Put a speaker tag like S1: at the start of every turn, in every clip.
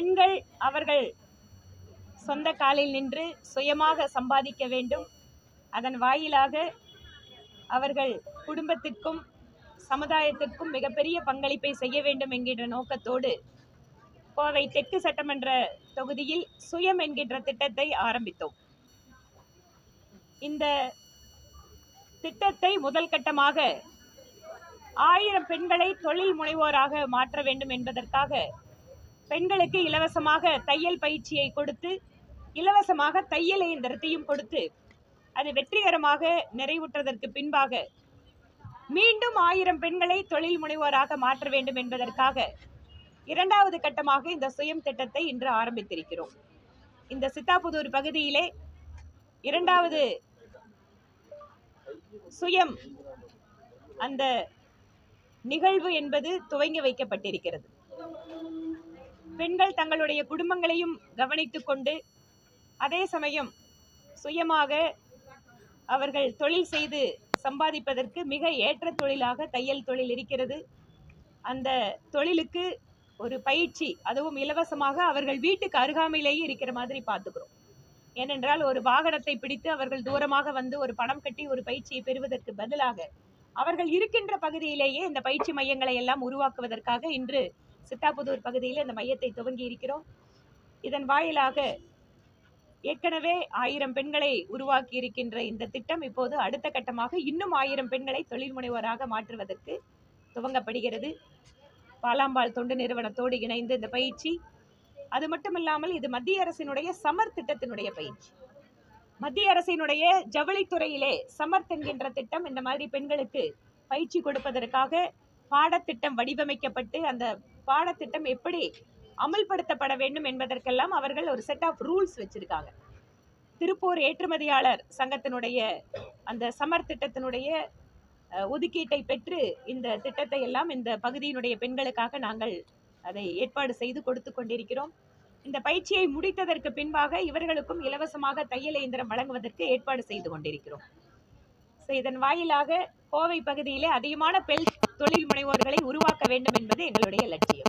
S1: பெண்கள் அவர்கள் சொந்த காலில் நின்று சுயமாக சம்பாதிக்க வேண்டும். அதன் வாயிலாக அவர்கள் குடும்பத்திற்கும் சமுதாயத்திற்கும் மிகப்பெரிய பங்களிப்பை செய்ய வேண்டும் என்கின்ற நோக்கத்தோடு கோவை தெற்கு சட்டமன்ற தொகுதியில் சுயம் என்கின்ற திட்டத்தை ஆரம்பித்தோம். இந்த திட்டத்தை முதல் கட்டமாக ஆயிரம் பெண்களை தொழில் முனைவோராக மாற்ற வேண்டும் என்பதற்காக பெண்களுக்கு இலவசமாக தையல் பயிற்சியை கொடுத்து இலவசமாக தையல் இயந்திரத்தையும் கொடுத்து அது வெற்றிகரமாக நிறைவுற்றதற்கு பின்பாக மீண்டும் ஆயிரம் பெண்களை தொழில் முனைவோராக மாற்ற வேண்டும் என்பதற்காக இரண்டாவது கட்டமாக இந்த சுயம் திட்டத்தை இன்று ஆரம்பித்திருக்கிறோம். இந்த சித்தாபுதூர் பகுதியிலே இரண்டாவது சுயம் அந்த நிகழ்வு என்பது துவங்கி வைக்கப்பட்டிருக்கிறது. பெண்கள் தங்களுடைய குடும்பங்களையும் கவனித்து கொண்டு அதே சமயம் சுயமாக அவர்கள் தொழில் செய்து சம்பாதிப்பதற்கு மிக ஏற்ற தொழிலாக தையல் தொழில் இருக்கிறது. அந்த தொழிலுக்கு ஒரு பயிற்சி அதுவும் இலவசமாக அவர்கள் வீட்டுக்கு அருகாமையிலேயே இருக்கிற மாதிரி பார்த்துக்கிறோம். ஏனென்றால் ஒரு வாகனத்தை பிடித்து அவர்கள் தூரமாக வந்து ஒரு பணம் கட்டி ஒரு பயிற்சியை பெறுவதற்கு பதிலாக அவர்கள் இருக்கின்ற பகுதியிலேயே இந்த பயிற்சி மையங்களை எல்லாம் உருவாக்குவதற்காக இன்று சித்தாபுதூர் பகுதியில் இந்த மையத்தை துவங்கி இருக்கிறோம். இதன் வாயிலாக ஏற்கனவே ஆயிரம் பெண்களை உருவாக்கி இருக்கின்ற இந்த திட்டம் இப்போது அடுத்த கட்டமாக இன்னும் ஆயிரம் பெண்களை தொழில் முனைவோராக மாற்றுவதற்கு துவங்கப்படுகிறது. பாலாம்பாள் தொண்டு நிறுவனத்தோடு இணைந்து இந்த பயிற்சி அது மட்டுமில்லாமல் இது மத்திய அரசினுடைய சமர் திட்டத்தினுடைய பயிற்சி. மத்திய அரசினுடைய ஜவுளித்துறையிலே சமர்த் என்கின்ற திட்டம் இந்த மாதிரி பெண்களுக்கு பயிற்சி கொடுப்பதற்காக பாடத்திட்டம் வடிவமைக்கப்பட்டு அந்த பாடத்திட்டம் எப்படி அமல்படுத்தப்பட வேண்டும் என்பதற்கெல்லாம் அவர்கள் ஒரு செட் ஆஃப் ரூல்ஸ் வச்சிருக்காங்க. திருப்பூர் ஏற்றுமதியாளர் சங்கத்தினுடைய அந்த சமர் திட்டத்தினுடைய ஒதுக்கீட்டை பெற்று இந்த திட்டத்தை எல்லாம் இந்த பகுதியினுடைய பெண்களுக்காக நாங்கள் அதை ஏற்பாடு செய்து கொடுத்து கொண்டிருக்கிறோம். இந்த பயிற்சியை முடித்ததற்கு பின்பாக இவர்களுக்கும் இலவசமாக தையல் இயந்திரம் வழங்குவதற்கு ஏற்பாடு செய்து கொண்டிருக்கிறோம். ஸோ இதன் வாயிலாக கோவை பகுதியிலே அதிகமான பெல்ட் தொழில் முனைவோர்களை உருவாக்க வேண்டும் என்பது எங்களுடைய லட்சியம்.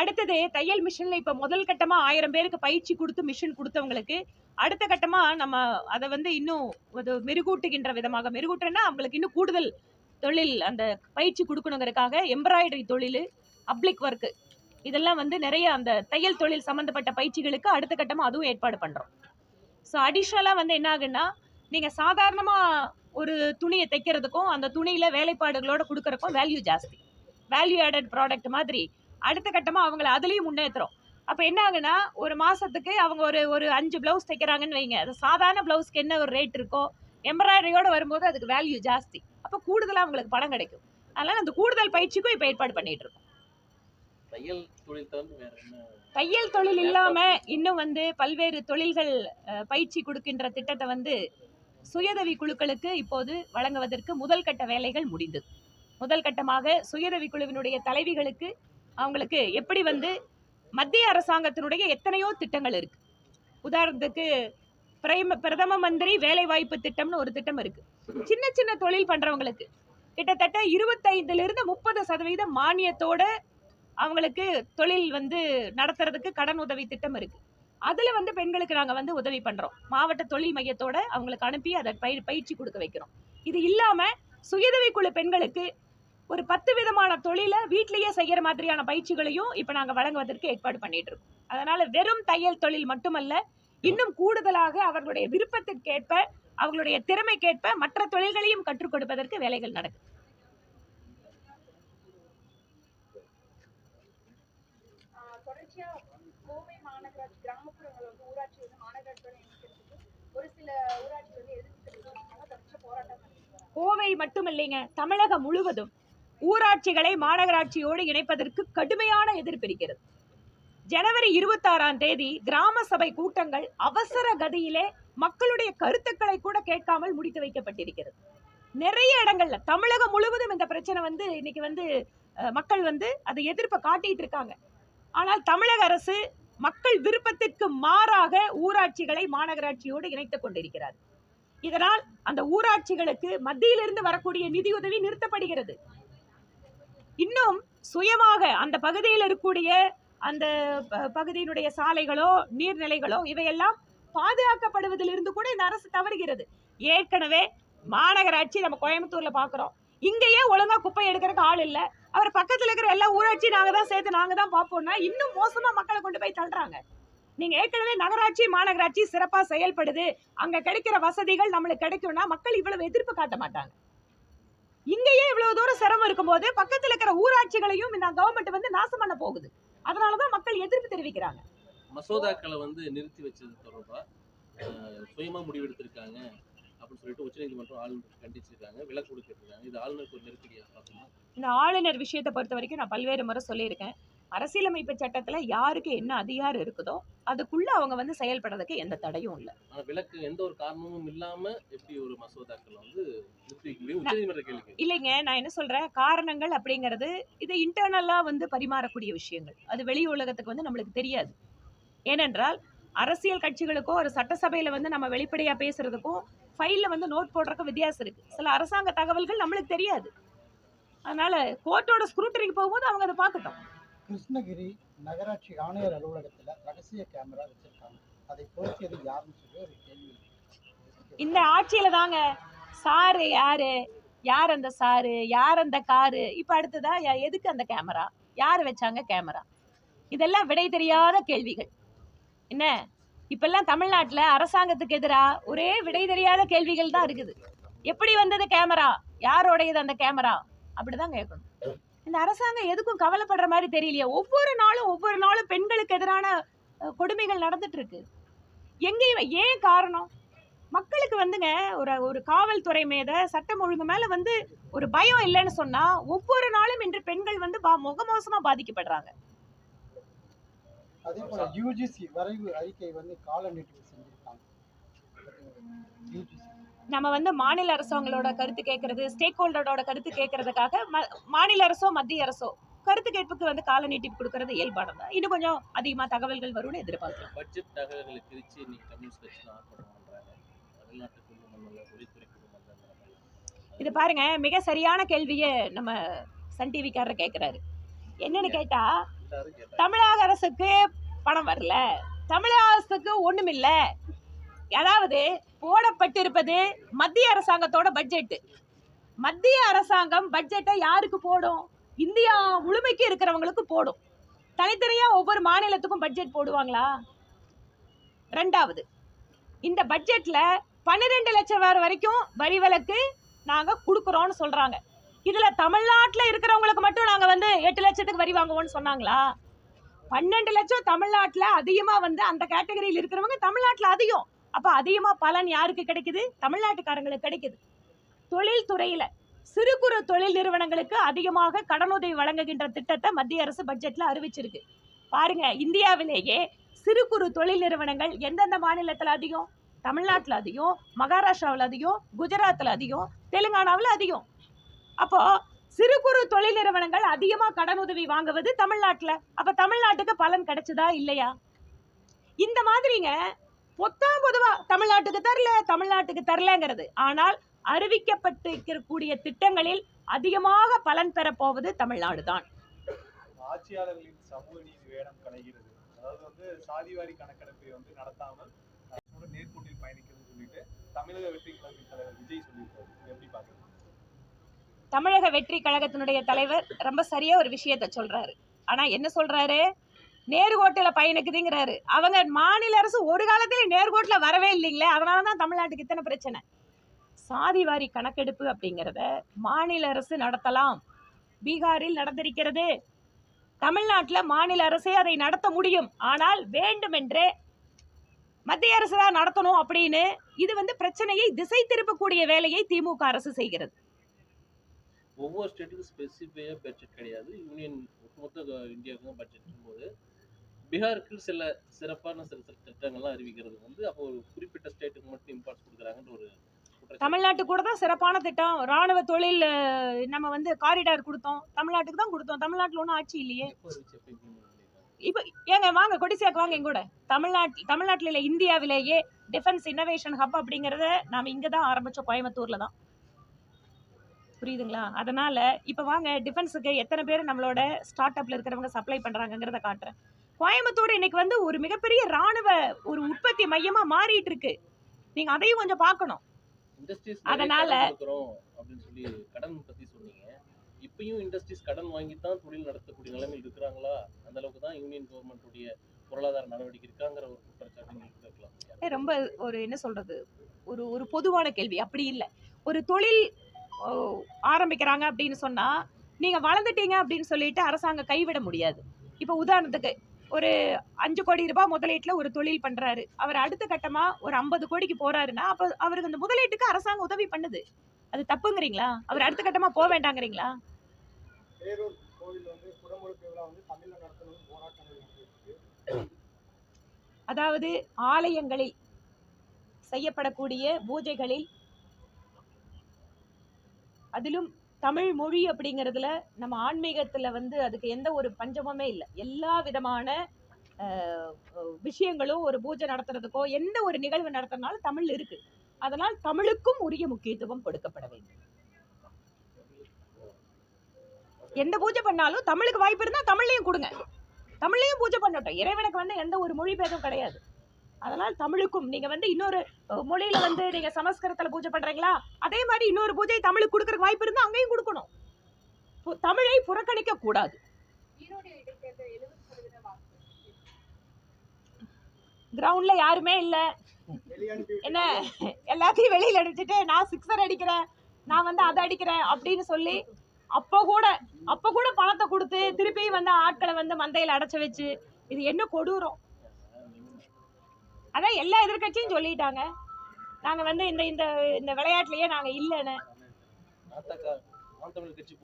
S1: அடுத்தது தையல் மிஷின்ல இப்ப முதல் கட்டமா ஆயிரம் பேருக்கு பயிற்சி கொடுத்து மிஷின் கொடுத்தவங்களுக்கு அடுத்த கட்டமா நம்ம அதை வந்து இன்னும் ஒரு மெருகூட்டுகின்ற விதமாக மெருகூட்டுறேன்னா அவங்களுக்கு இன்னும் கூடுதல் தொழில் அந்த பயிற்சி கொடுக்கணுங்கிறதுக்காக எம்ப்ராய்டரி தொழில் அப்ளிக் ஒர்க்கு இதெல்லாம் வந்து நிறைய அந்த தையல் தொழில் சம்பந்தப்பட்ட பயிற்சிகளுக்கு அடுத்த கட்டமா அதுவும் ஏற்பாடு பண்றோம். ஸோ அடிஷ்னலாக வந்து என்ன ஆகுன்னா நீங்க சாதாரணமா ஒரு துணியை தைக்கிறதுக்கும் அந்த துணியில வேலைப்பாடுகளோட கொடுக்கறதுக்கும் வேல்யூ ஜாஸ்தி. வேல்யூ ஆடட் ப்ராடக்ட் மாதிரி அடுத்த கட்டமாக அவங்கள அதுலேயும் முன்னேற்றுறோம் அப்போ என்ன ஆகுனா ஒரு மாதத்துக்கு அவங்க ஒரு ஒரு அஞ்சு ப்ளவுஸ் தைக்கிறாங்கன்னு வைங்க. அது சாதாரண ப்ளவுஸ்க்கு என்ன ஒரு ரேட் இருக்கோ எம்ப்ராய்டரியோட வரும்போது அதுக்கு வேல்யூ ஜாஸ்தி. அப்போ கூடுதலாக அவங்களுக்கு பணம் கிடைக்கும். அதனால் அந்த கூடுதல் பயிற்சிக்கும் இப்போ ஏற்பாடு பண்ணிட்டு இருக்கோம்.
S2: தையல் தொழில்
S1: இல்லாமல் இன்னும் வந்து பல்வேறு தொழில்கள் பயிற்சி கொடுக்கின்ற திட்டத்தை வந்து சுயதவி குழுக்களுக்கு இப்போது வழங்குவதற்கு முதல் கட்ட வேலைகள் முடிந்தது முதல் கட்டமாக சுயதவி குழுவினுடைய தலைவிகளுக்கு அவங்களுக்கு எப்படி வந்து மத்திய அரசாங்கத்தினுடைய எத்தனையோ திட்டங்கள் இருக்கு. உதாரணத்துக்கு பிரைம பிரதம மந்திரி வேலைவாய்ப்பு திட்டம்னு ஒரு திட்டம் இருக்கு. சின்ன சின்ன தொழில் பண்றவங்களுக்கு கிட்டத்தட்ட இருபத்தைந்துல இருந்து முப்பது சதவீத மானியத்தோட அவங்களுக்கு தொழில் வந்து நடத்துறதுக்கு கடன் உதவி திட்டம் இருக்கு. அதில் வந்து பெண்களுக்கு நாங்கள் வந்து உதவி பண்ணுறோம் மாவட்ட தொழில் மையத்தோட அவங்களுக்கு அனுப்பி அதை பயிர் பயிற்சி கொடுக்க வைக்கிறோம். இது இல்லாமல் சுயதவி குழு பெண்களுக்கு ஒரு பத்து விதமான தொழிலை வீட்லேயே செய்கிற மாதிரியான பயிற்சிகளையும் இப்போ நாங்கள் வழங்குவதற்கு ஏற்பாடு பண்ணிட்டு இருக்கோம். அதனால வெறும் தையல் தொழில் மட்டுமல்ல இன்னும் கூடுதலாக அவர்களுடைய விருப்பத்திற்கேற்ப அவர்களுடைய திறமைக்கேற்ப மற்ற தொழில்களையும் கற்றுக் கொடுப்பதற்கு வேலைகள் நடக்குது
S3: ஆஹ் தொடர்ச்சியா கோவை மாநகராட்சி கிராமப்புறங்கள் வந்து ஊராட்சி வந்து மாநகராட்சியோட இணைக்கிறதுக்கு ஒரு சில ஊராட்சி வந்து எதிர்த்து தெரிவிச்சிருக்காங்க தொடர்ச்சியா போராட்டம் பண்ணிட்டு கோவை
S1: கோவை மட்டுமில்லைங்க தமிழகம் முழுவதும் ஊராட்சிகளை மாநகராட்சியோடு இணைப்பதற்கு கடுமையான எதிர்ப்பு இருக்கிறது. ஜனவரி இருபத்தாறாம் தேதி கிராம சபை கூட்டங்கள் அவசர கதியிலே மக்களுடைய கருத்துக்களை கூட கேட்காமல் முடித்து வைக்கப்பட்டிருக்கிறது. நிறைய இடங்கள்ல தமிழகம் முழுவதும் இந்த பிரச்சனை வந்து இன்னைக்கு வந்து மக்கள் வந்து அதை எதிர்ப்பை காட்டிட்டு இருக்காங்க. ஆனால் தமிழக அரசு மக்கள் விருப்பத்திற்கு மாறாக ஊராட்சிகளை மாநகராட்சியோடு இணைத்துக் கொண்டிருக்கிறார். இதனால் அந்த ஊராட்சிகளுக்கு மத்தியிலிருந்து வரக்கூடிய நிதியுதவி நிறுத்தப்படுகிறது. இன்னும் சுயமாக அந்த பகுதியில் இருக்கக்கூடிய அந்த ப- பகுதியினுடைய சாலைகளோ நீர்நிலைகளோ இவையெல்லாம் பாதுகாக்கப்படுவதிலிருந்து கூட இந்த அரசு தவறுகிறது. ஏற்கனவே மாநகராட்சி நம்ம கோயம்புத்தூர்ல பாக்குறோம். இங்கேயே ஒழுங்கா குப்பை எடுக்கிறதுக்கு ஆள் இல்லை. அவர் பக்கத்துல இருக்கிற எல்லா ஊராட்சி நாங்க தான் சேர்த்து நாங்க தான் பார்ப்போம்னா இன்னும் மோசமா மக்களை கொண்டு போய் தள்ளுறாங்க. நீங்க ஏற்கனவே நகராட்சி மாநகராட்சி சிறப்பா செயல்படுது. அங்க கிடைக்கிற வசதிகள் நம்மளுக்கு கிடைக்கும்னா மக்கள் இவ்வளவு எதிர்ப்பு காட்ட மாட்டாங்க. இங்கேயே இவ்வளவு தூரம் சிரமம் இருக்கும்போது பக்கத்துல இருக்கிற ஊராட்சிகளையும் இந்த கவர்மெண்ட் வந்து நாசம் பண்ண போகுது. அதனாலதான் மக்கள் எதிர்ப்பு தெரிவிக்கிறாங்க.
S2: மசோதாக்களை வந்து நிறுத்தி வச்சது தொடர்பா? சுயமா முடிவெடுத்திருக்காங்க. அப்படின்னு சொல்லிட்டு உச்சநீதிமன்றம் ஆளுநர் கண்டிச்சிருக்காங்க விலக்கு கொடுத்திருக்காங்க. இது ஆளுநருக்கு ஒரு நெருக்கடியா
S1: இந்த ஆளுநர் விஷயத்தை பொறுத்த வரைக்கும் நான் பல்வேறு முறை சொல்லியிருக்கேன். அரசியலமைப்பு சட்டத்துல யாருக்கு என்ன அதிகாரம் இருக்குதோ அதுக்குள்ள அவங்க வந்து செயல்படுறதுக்கு எந்த தடையும் இல்லை.
S2: ஆனா விலக்கு எந்த ஒரு காரணமும் இல்லாம எப்படி ஒரு மசோதாக்கள் வந்து
S1: இல்லைங்க நான் என்ன சொல்றேன்? காரணங்கள் அப்படிங்கிறது இது இன்டர்னலா வந்து பரிமாறக்கூடிய விஷயங்கள். அது வெளி உலகத்துக்கு வந்து நம்மளுக்கு தெரியாது. ஏனென்றால் அரசியல் கட்சிகளுக்கோ ஒரு சட்டசபையில வந்து நம்ம வெளிப்படையா பேசுறதுக்கும் ஃபைல்ல வந்து நோட் போடுறதுக்கும் வித்தியாசம் இருக்கு. சில அரசாங்க தகவல்கள் நம்மளுக்கு தெரியாது. அதனால கோர்ட்டோட ஸ்க்ரூட்டரிக்கு போகும்போது அவங்க அதை பார்க்கட்டும்.
S4: கிருஷ்ணகிரி நகராட்சி ஆணையர் அலுவலகத்தில் ரகசிய கேமரா வச்சிருக்காங்க. அதை பொருத்தியது யாருன்னு சொல்லி ஒரு கேள்வி
S1: இந்த ஆட்சியில தாங்க. சாரு யாரு? யார் அந்த சாரு? யார் அந்த காரு? இப்ப அடுத்ததா எதுக்கு அந்த கேமரா யார் வச்சாங்க கேமரா இதெல்லாம் விடை தெரியாத கேள்விகள். என்ன? இப்பெல்லாம் தமிழ்நாட்டில் அரசாங்கத்துக்கு எதிராக ஒரே விடை தெரியாத கேள்விகள் தான் இருக்குது. எப்படி வந்தது கேமரா? யாரோடையது அந்த கேமரா? அப்படிதான் கேட்கணும். இந்த அரசாங்கம் எதுக்கும் கவலைப்படுற மாதிரி தெரியலையே. ஒவ்வொரு நாளும் ஒவ்வொரு நாளும் பெண்களுக்கு எதிரான கொடுமைகள் நடந்துட்டு இருக்கு எங்கேயும் ஏன் காரணம்? மக்களுக்கு வந்துங்க ஒரு ஒரு காவல்துறை மேத சட்டம் ஒழுங்கு மேல வந்து ஒரு பயம் இல்லைன்னு சொன்னா ஒவ்வொரு நாளும் இன்று பெண்கள் வந்து முகமோசமா பாதிக்கப்படுறாங்க.
S4: அதே போல யூஜிசி வரைவு அறிக்கை வந்து கால நீட்டிப்பு செஞ்சிருக்காங்க. யூஜிசி
S1: நம்ம வந்து மாநில அரசாங்களோட கருத்து கேட்கறது ஸ்டேக் ஹோல்டரோட கருத்து கேட்கறதுக்காக ம- மாநில அரசோ மத்திய அரசோ கருத்து கேட்புக்கு வந்து கால நீட்டிப்பு கொடுக்கறது இயல்பானது தான் இன்னும் கொஞ்சம் அதிகமா தகவல்கள் வரும்னு எதிர்பார்க்கலாம்
S2: பட்ஜெட் தகவல்களை பிரிச்சு இன்னைக்கு கம்யூனிஸ்ட் கட்சி தமிழ்நாட்டு
S1: இது பாருங்க மிக சரியான கேள்வியை நம்ம சன் டிவிக்காரர் கேட்கிறாரு என்னன்னு கேட்டா
S2: எல்லாரும் கேட்டாங்க
S1: தமிழக அரசுக்கு பணம் வரல. தமிழக அரசுக்கு ஒண்ணுமில்ல அதாவது போடப்பட்டிருப்பது மத்திய அரசாங்கத்தோட பட்ஜெட் மத்திய அரசாங்கம் பட்ஜெட்டை யாருக்கு போடும்? இந்தியா முழுமைக்கு இருக்கிறவங்களுக்கு போடும். தனித்தனியா ஒவ்வொரு மாநிலத்துக்கும் பட்ஜெட் போடுவாங்களா? ரெண்டாவது இந்த பட்ஜெட்ல பன்னிரெண்டு லட்சம் வர வரைக்கும் வரி விலக்கு நாங்க கொடுக்குறோம்னு சொல்றாங்க. இதுல தமிழ்நாட்டுல இருக்கிறவங்களுக்கு மட்டும் நாங்க வந்து எட்டு லட்சத்துக்கு வரி வாங்குவோம்னு சொன்னாங்களா? பன்னெண்டு லட்சம் தமிழ்நாட்டுல அதிகமா வந்து அந்த கேட்டகரியில் இருக்கிறவங்க தமிழ்நாட்டுல அதிகம். அப்ப அதிகமா பலன் யாருக்கு கிடைக்குது? தமிழ்நாட்டுக்காரங்களுக்கு கிடைக்குது. தொழில் துறையில சிறு குறு தொழில் நிறுவனங்களுக்கு அதிகமாக கடனுதவி வழங்குகின்ற திட்டத்தை மத்திய அரசு பட்ஜெட்ல அறிவிச்சிருக்கு. பாருங்க இந்தியாவிலேயே சிறு குறு தொழில் நிறுவனங்கள் எந்தெந்த மாநிலத்துல அதிகம்? தமிழ்நாட்டுல அதிகம் மகாராஷ்டிராவில் அதிகம் குஜராத்தில் அதிகம் தெலுங்கானாவில் அதிகம். அப்போ சிறு குறு தொழில் நிறுவனங்கள் அதிகமாக கடனுதவி வாங்குவது தமிழ்நாட்டில். அப்போ தமிழ்நாட்டுக்கு பலன் கிடைச்சதா இல்லையா? இந்த மாதிரிங்க பொத்தாம் பொதுவா தமிழ்நாட்டுக்கு தரல தமிழ்நாட்டுக்கு தரலங்கிறது. ஆனால் அறிவிக்கப்பட்டிருக்கக்கூடிய திட்டங்களில் அதிகமாக பலன் பெறப் போவது தமிழ்நாடு தான்
S5: ஆட்சியாளர்களின் சமூக நீதி வேடம் கலைகிறது. அதாவது வந்து சாதிவாரி கணக்கெடுப்பை வந்து நடத்தாமல் நேர்கூட்டில் பயணிக்கிறது சொல்லிட்டு தமிழக வெற்றி கழகத்தின் தலைவர் விஜய் சொல்லியிருக்காரு. எப்படி பாக்குறீங்க
S1: தமிழக வெற்றி கழகத்தினுடைய தலைவர் ரொம்ப சரியா ஒரு விஷயத்த சொல்றாரு. ஆனா என்ன சொல்றாரு? நேர்கோட்டில் பயணிக்குதுங்கிறாரு. அவங்க மாநில அரசு ஒரு காலத்துல நேர்கோட்டில் வரவே இல்லைங்களே அதனாலதான் தமிழ்நாட்டுக்கு இத்தனை பிரச்சனை. சாதிவாரி கணக்கெடுப்பு அப்படிங்கிறத மாநில அரசு நடத்தலாம். பீகாரில் நடந்திருக்கிறது. தமிழ்நாட்டில் மாநில அரசே அதை நடத்த முடியும். ஆனால் வேண்டுமென்றே மத்திய அரசு தான் நடத்தணும் அப்படின்னு இது வந்து பிரச்சனையை திசை திருப்பக்கூடிய வேலையை திமுக அரசு செய்கிறது.
S2: ஒவ்வொரு ஸ்டேட்டுக்கும் ஸ்பெசிஃபையாக பட்ஜெட் கிடையாது. யூனியன் ஒட்டுமொத்த இந்தியாவுக்கு தான் பட்ஜெட் போது பீகாருக்கு சில சிறப்பான சில சில திட்டங்கள்லாம் அறிவிக்கிறது வந்து அப்போ ஒரு குறிப்பிட்ட ஸ்டேட்டுக்கு மட்டும் இம்பார்ட்ஸ் கொடுக்குறாங்கன்ற ஒரு.
S1: தமிழ்நாட்டு கூட தான் சிறப்பான திட்டம். ராணுவ தொழில் நம்ம வந்து காரிடார் கொடுத்தோம். தமிழ்நாட்டுக்கு தான் கொடுத்தோம். தமிழ்நாட்டில் ஒன்றும் ஆட்சி இல்லையே? இப்போ ஏங்க வாங்க கொடிசியாக்கு வாங்க எங்கூட. தமிழ்நாட்டில் தமிழ்நாட்டில் இல்லை இந்தியாவிலேயே டிஃபென்ஸ் இன்னோவேஷன் ஹப் அப்படிங்கிறத நாம் இங்கே தான் ஆரம்பித்தோம் கோயம்புத்தூரில் தான் புரியுதுங்களா? அதனால இப்போ வாங்க டிஃபென்ஸுக்கு எத்தனை பேர் நம்மளோட ஸ்டார்ட் அப்ல இருக்கிறவங்க சப்ளை பண்றாங்கங்கிறத காட்டுறேன். கோயம்புத்தூர் இன்னைக்கு வந்து ஒரு மிகப்பெரிய ராணுவ ஒரு உற்பத்தி மையமா மாறிட்டு இருக்கு நீங்க அதையும் கொஞ்சம் பார்க்கணும். அதனால-
S2: அப்படின்னு சொல்லி கடன் பத்தி சொன்னீங்க. இப்பயும் இண்டஸ்ட்ரீஸ் கடன் வாங்கி தான் தொழில் நடத்தக்கூடிய நிலைமையில் இருக்கிறாங்களா? அந்த அளவுக்கு தான் யூனியன் கவர்மெண்ட்டுடைய பொருளாதார நடவடிக்கை இருக்காங்கிற ஒரு குற்றச்சாட்டு
S1: ரொம்ப ஒரு என்ன சொல்றது? ஒரு ஒரு பொதுவான கேள்வி. அப்படி இல்லை. ஒரு தொழில் ஆரம்பிக்கிறாங்க அப்படின்னு சொன்னா நீங்க வளர்ந்துட்டீங்க அப்படின்னு சொல்லிட்டு அரசாங்கம் கைவிட முடியாது. இப்போ உதாரணத்துக்கு ஒரு அஞ்சு கோடி ரூபாய் முதலீட்டுல ஒரு தொழில் பண்றாரு. அவர் அடுத்த கட்டமா ஒரு ஐம்பது கோடிக்கு போறாருன்னா அப்ப அவருக்கு அந்த முதலீட்டுக்கு அரசாங்கம் உதவி பண்ணுது. அது தப்புங்கிறீங்களா? அவர் அடுத்த கட்டமா போக வேண்டாங்கிறீங்களா? அதாவது ஆலயங்களில் செய்யப்படக்கூடிய பூஜைகளில் அதிலும் தமிழ் மொழி அப்படிங்கிறதுல நம்ம ஆன்மீகத்துல வந்து அதுக்கு எந்த ஒரு பஞ்சமுமே இல்லை. எல்லா விதமான விஷயங்களும் ஒரு பூஜை நடத்துறதுக்கோ எந்த ஒரு நிகழ்வு நடத்துறதுனாலும் தமிழ் இருக்கு. அதனால் தமிழுக்கும் உரிய முக்கியத்துவம் கொடுக்கப்பட வேண்டும். எந்த பூஜை பண்ணாலும் தமிழுக்கு வாய்ப்பு இருந்தா தமிழ்லையும் கொடுங்க. தமிழ்லையும் பூஜை பண்ணட்டும். இறைவனுக்கு வந்து எந்த ஒரு மொழி பேதம் கிடையாது. அதனால் தமிழுக்கும் நீங்க வந்து இன்னொரு மொழியில வந்து நீங்க சமஸ்கிருதத்துல பூஜை பண்றீங்களா? அதே மாதிரி இன்னொரு பூஜை தமிழுக்கு கொடுக்கறதுக்கு வாய்ப்பு இருந்தா அங்கேயும் கொடுக்கணும். தமிழை புறக்கணிக்க கூடாது. கிரவுண்ட்ல யாருமே இல்ல. என்ன? எல்லாத்தையும் வெளியில அடிச்சுட்டு நான் சிக்ஸர் அடிக்கிறேன் நான் வந்து அதை அடிக்கிறேன் அப்படின்னு சொல்லி அப்ப கூட அப்ப கூட பணத்தை கொடுத்து திருப்பியும் வந்து ஆட்களை வந்து மந்தையில அடைச்சு வச்சு இது என்ன கொடூரம்? அதான் எல்லா எதிர்க்கட்சியும் சொல்லிட்டாங்க. நாங்க வந்து இந்த இந்த இந்த விளையாட்டுலயே நாங்க இல்லைன்னு.